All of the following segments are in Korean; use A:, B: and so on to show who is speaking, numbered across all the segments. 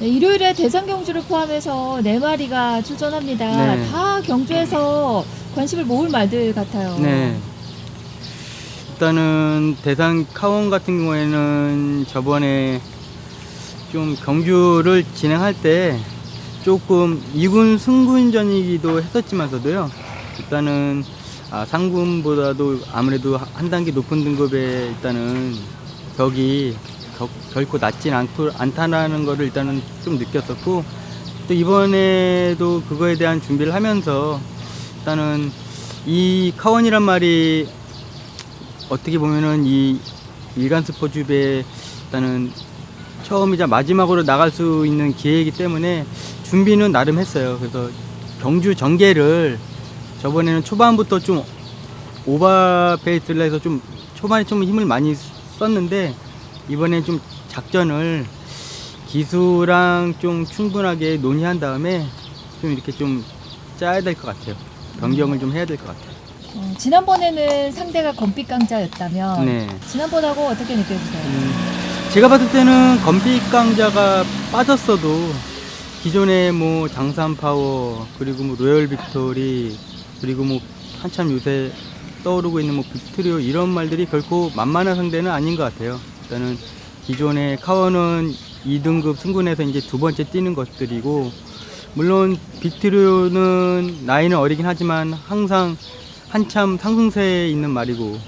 A: 네, 일요일에 대상 경주를 포함해서 네 마리가 출전합니다.
B: 네.
A: 다 경주에서 관심을 모을 말들 같아요.
B: 네. 일단은 대상 카원 같은 경우에는 저번에 좀 경주를 진행할 때 조금 2군 승군전이기도 했었지만서도요. 일단은 아, 상군보다도 아무래도 한 단계 높은 등급의 일단은 벽이 겨- 결코 낮진 않고 않다라는 거를 일단은 좀 느꼈었고 또 이번에도 그거에 대한 준비를 하면서 일단은 이 카원이란 말이 어떻게 보면은 이 일간 스포츠배 일단은 처음이자 마지막으로 나갈 수 있는 기회이기 때문에 준비는 나름 했어요. 그래서 경주 전개를 저번에는 초반부터 좀 오버 페이스를 해서 좀 초반에 좀 힘을 많이 썼는데 이번엔 좀 작전을 기수랑 좀 충분하게 논의한 다음에 좀 이렇게 좀 짜야 될 것 같아요. 변경을 좀 해야 될 것 같아요.
A: 어, 지난번에는 상대가 검빛 강자였다면
B: 네.
A: 지난번하고 어떻게 느껴지세요?
B: 음, 제가 봤을 때는 건빛 강자가 빠졌어도 기존에 뭐 장산 파워 그리고 뭐 로열 빅토리 그리고 뭐 한참 요새 떠오르고 있는 뭐 빅트리오 이런 말들이 결코 만만한 상대는 아닌 것 같아요. 일단은 기존의 카원은 2등급 승군에서 이제 두 번째 뛰는 것들이고 물론 빅트리오는 나이는 어리긴 하지만 항상 한참 상승세에 있는 말이고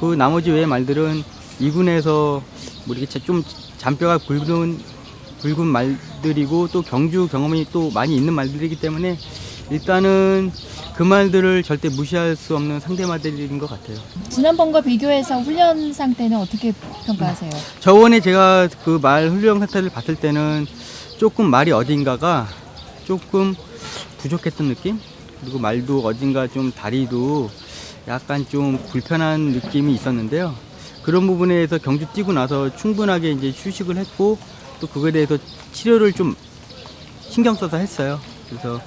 B: 그 나머지 외의 말들은 2군에서 뭐 이렇게 좀 잔뼈가 굵은 굵은 말들이고 또 경주 경험이 또 많이 있는 말들이기 때문에 일단은 그 말들을 절대 무시할 수 없는 상대 말들인 것 같아요.
A: 지난번과 비교해서 훈련 상태는 어떻게 평가하세요?
B: 저번에 제가 그 말 훈련 상태를 봤을 때는 조금 말이 어딘가가 조금 부족했던 느낌? 그리고 말도 어딘가 좀 다리도 약간 좀 불편한 느낌이 있었는데요. 그런 부분에서 경주 뛰고 나서 충분하게 이제 휴식을 했고 또 그거에 대해서 치료를 좀 신경 써서 했어요. 그래서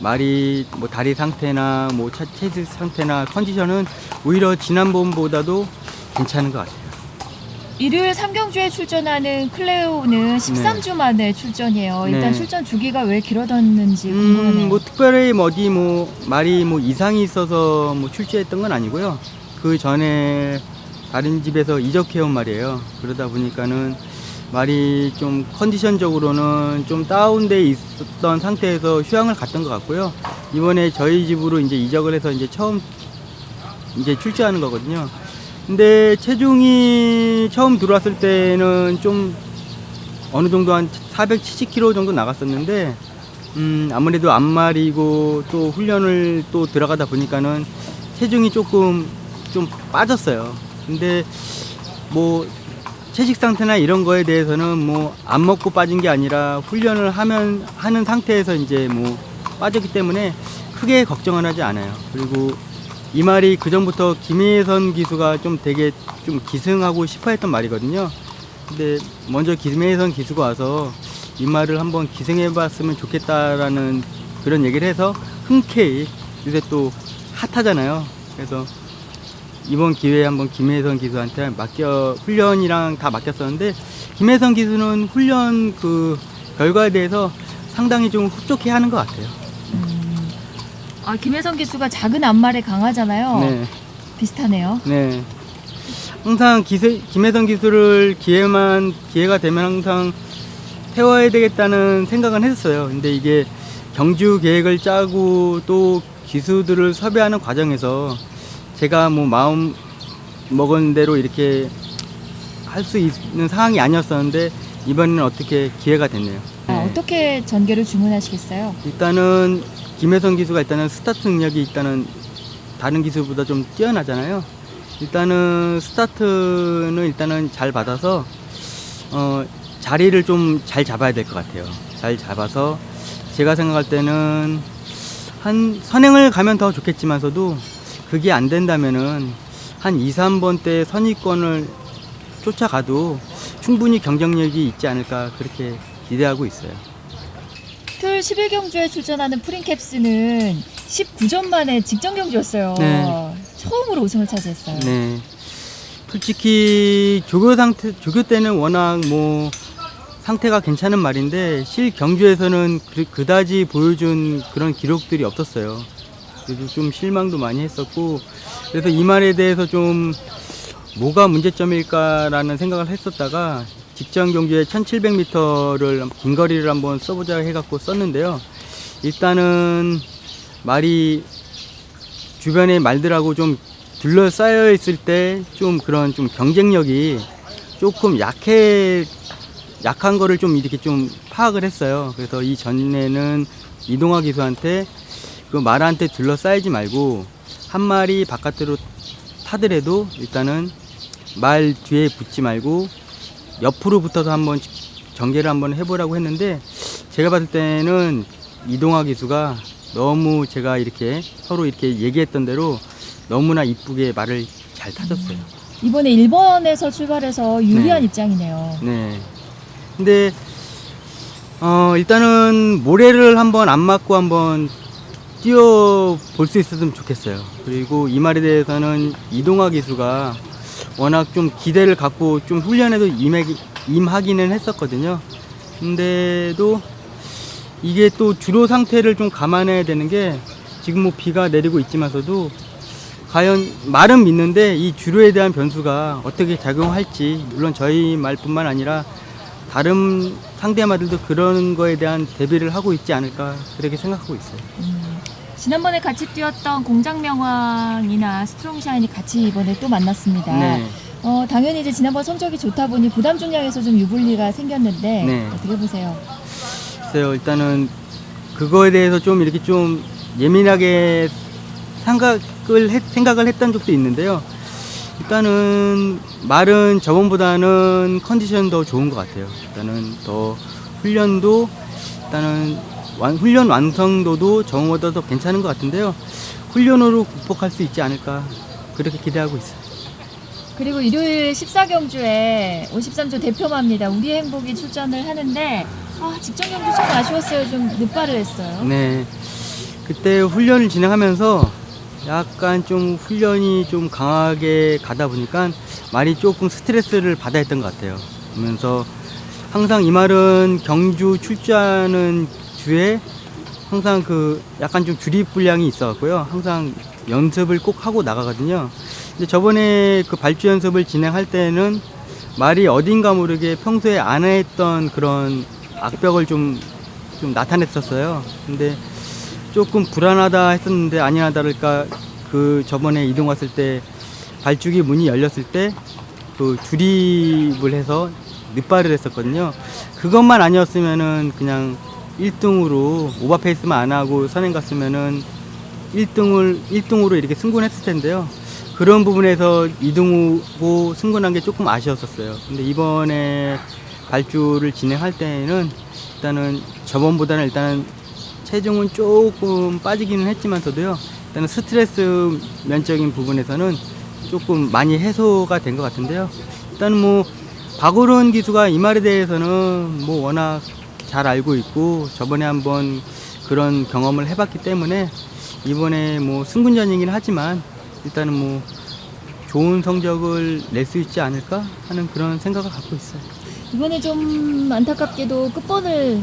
B: 말이 뭐 다리 상태나 뭐 차- 체질 상태나 컨디션은 오히려 지난번보다도 괜찮은 것 같아요.
A: 일요일 3경주에 출전하는 클레오는 13주 만에 출전이에요. 일단
B: 네.
A: 출전 주기가 왜 길어졌는지 궁금하네요.
B: 음, 뭐 특별히 뭐 어디 뭐 말이 뭐 이상이 있어서 뭐 출제했던 건 아니고요. 그 전에 다른 집에서 이적해온 말이에요. 그러다 보니까는 말이 좀 컨디션적으로는 좀 다운돼 있었던 상태에서 휴양을 갔던 것 같고요. 이번에 저희 집으로 이제 이적을 해서 이제 처음 이제 출제하는 거거든요. 근데 체중이 처음 들어왔을 때는 좀 어느 정도 한 470kg 정도 나갔었는데 음, 아무래도 앞말이고 또 훈련을 또 들어가다 보니까는 체중이 조금 좀 빠졌어요. 근데 뭐 채식 상태나 이런 거에 대해서는 뭐 안 먹고 빠진 게 아니라 훈련을 하면 하는 상태에서 이제 뭐 빠졌기 때문에 크게 걱정은 하지 않아요. 그리고 이 말이 그 전부터 김혜선 기수가 좀 되게 좀 기승하고 싶어 했던 말이거든요. 근데 먼저 김혜선 기수가 와서 이 말을 한번 기승해 봤으면 좋겠다라는 그런 얘기를 해서 흔쾌히 요새 또 핫하잖아요. 그래서 이번 기회에 한번 김혜선 기수한테 맡겨 훈련이랑 다 맡겼었는데 김혜선 기수는 훈련 그 결과에 대해서 상당히 좀 흡족해 하는 것 같아요.
A: 음, 아 김혜성 기수가 작은 앞말에 강하잖아요.
B: 네.
A: 비슷하네요.
B: 네. 항상 기세, 김혜성 기수를 기회만, 기회가 되면 항상 태워야 되겠다는 생각은 했었어요. 근데 이게 경주 계획을 짜고 또 기수들을 섭외하는 과정에서 제가 뭐 마음 먹은 대로 이렇게 할 수 있는 상황이 아니었었는데 이번에는 어떻게 기회가 됐네요.
A: 아,
B: 네.
A: 어떻게 전개를 주문하시겠어요?
B: 일단은 김혜성 기수가 일단은 스타트 능력이 일단은 다른 기수보다 좀 뛰어나잖아요. 일단은 스타트는 일단은 잘 받아서 어 자리를 좀 잘 잡아야 될 것 같아요. 잘 잡아서 제가 생각할 때는 한 선행을 가면 더 좋겠지만서도 그게 안 된다면은 한 2, 3번 때 선의권을 쫓아가도 충분히 경쟁력이 있지 않을까 그렇게 기대하고 있어요.
A: 토요일 11경주에 출전하는 프린캡스는 19전 만에 직전 경주였어요.
B: 네.
A: 처음으로 우승을 차지했어요.
B: 네. 솔직히 조교 상태 조교 때는 워낙 뭐 상태가 괜찮은 말인데 실 경주에서는 그, 그다지 보여준 그런 기록들이 없었어요. 그래서 좀 실망도 많이 했었고 그래서 이 말에 대해서 좀 뭐가 문제점일까라는 생각을 했었다가 직전 경주에 1700m를 긴 거리를 한번 써보자 해갖고 썼는데요. 일단은 말이 주변의 말들하고 좀 둘러싸여 있을 때 좀 그런 좀 경쟁력이 조금 약해 약한 거를 좀 이렇게 좀 파악을 했어요. 그래서 이 전에는 이동화 기수한테 그 말한테 둘러싸이지 말고 한 마리 바깥으로 타더라도 일단은 말 뒤에 붙지 말고 옆으로 붙어서 한번 전개를 한번 해보라고 했는데 제가 봤을 때는 이동화 기수가 너무 제가 이렇게 서로 이렇게 얘기했던 대로 너무나 이쁘게 말을 잘 타줬어요.
A: 이번에 1번에서 출발해서 유리한
B: 네.
A: 입장이네요.
B: 네. 근데 어 일단은 모래를 한번 안 맞고 한번 뛰어 볼 수 있었으면 좋겠어요. 그리고 이 말에 대해서는 이동화 기수가 워낙 좀 기대를 갖고 좀 훈련에도 임해, 임하기는 했었거든요. 근데도 이게 또 주로 상태를 좀 감안해야 되는 게 지금 뭐 비가 내리고 있지만서도 과연 말은 믿는데 이 주로에 대한 변수가 어떻게 작용할지 물론 저희 말뿐만 아니라 다른 상대 말들도 그런 거에 대한 대비를 하고 있지 않을까 그렇게 생각하고 있어요.
A: 음, 지난번에 같이 뛰었던 공장명왕이나 스트롱샤인이 같이 이번에 또 만났습니다.
B: 네.
A: 어, 당연히 이제 지난번 성적이 좋다 보니 부담 중량에서 좀 유불리가 생겼는데
B: 네.
A: 어떻게 보세요?
B: 글쎄요 일단은 그거에 대해서 좀 이렇게 좀 예민하게 생각을 했, 생각을 했던 적도 있는데요. 일단은 말은 저번보다는 컨디션 더 좋은 것 같아요. 일단은 더 훈련도 일단은 완- 훈련 완성도도 더 괜찮은 것 같은데요. 훈련으로 극복할 수 있지 않을까 그렇게 기대하고 있어요.
A: 그리고 일요일 14경주에 53조 대표마입니다. 우리의 행복이 출전을 하는데 아, 직전 경주 좀 아쉬웠어요. 좀 늦발을 했어요.
B: 네. 그때 훈련을 진행하면서 약간 좀 훈련이 좀 강하게 가다 보니까 말이 조금 스트레스를 받아야 했던 것 같아요. 그러면서 항상 이 말은 경주 출전하는 주에 항상 그 약간 좀 주립 분량이 있어갖고요. 항상 연습을 꼭 하고 나가거든요. 근데 저번에 그 발주 연습을 진행할 때는 말이 어딘가 모르게 평소에 안 했던 그런 악벽을 좀, 좀 나타냈었어요. 근데 조금 불안하다 했었는데 아니나 다를까 그 저번에 이동 왔을 때 발주기 문이 열렸을 때 그 주립을 해서 늦발을 했었거든요. 그것만 아니었으면은 그냥 1등으로 오버페이스만 안 하고 선행 갔으면은 1등을 1등으로 이렇게 승군했을 텐데요. 그런 부분에서 2등하고 승군한 게 조금 아쉬웠었어요. 근데 이번에 발주를 진행할 때는 일단은 저번보다는 일단 체중은 조금 빠지기는 했지만서도요. 일단은 스트레스 면적인 부분에서는 조금 많이 해소가 된 것 같은데요. 일단은 뭐 박오른 기수가 이 말에 대해서는 뭐 워낙 잘 알고 있고 저번에 한번 그런 경험을 해봤기 때문에 이번에 뭐 승군전이긴 하지만 일단은 뭐 좋은 성적을 낼 수 있지 않을까 하는 그런 생각을 갖고 있어요.
A: 이번에 좀 안타깝게도 끝번을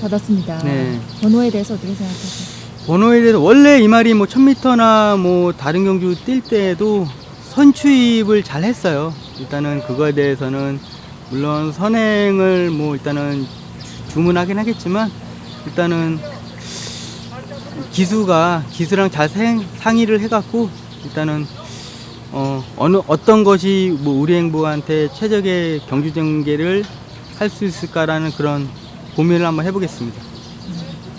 A: 받았습니다.
B: 네.
A: 번호에 대해서 어떻게 생각하세요?
B: 번호에 대해서 원래 이 말이 뭐 1000m나 뭐 다른 경주 뛸 때에도 선추입을 잘 했어요. 일단은 그거에 대해서는 물론 선행을 뭐 일단은 주- 주문하긴 하겠지만 일단은 기수가 기수랑 잘 생- 상의를 해갖고 일단은 어 어느 어떤 것이 뭐 우리 행보한테 최적의 경주 전개를 할 수 있을까라는 그런 고민을 한번 해보겠습니다.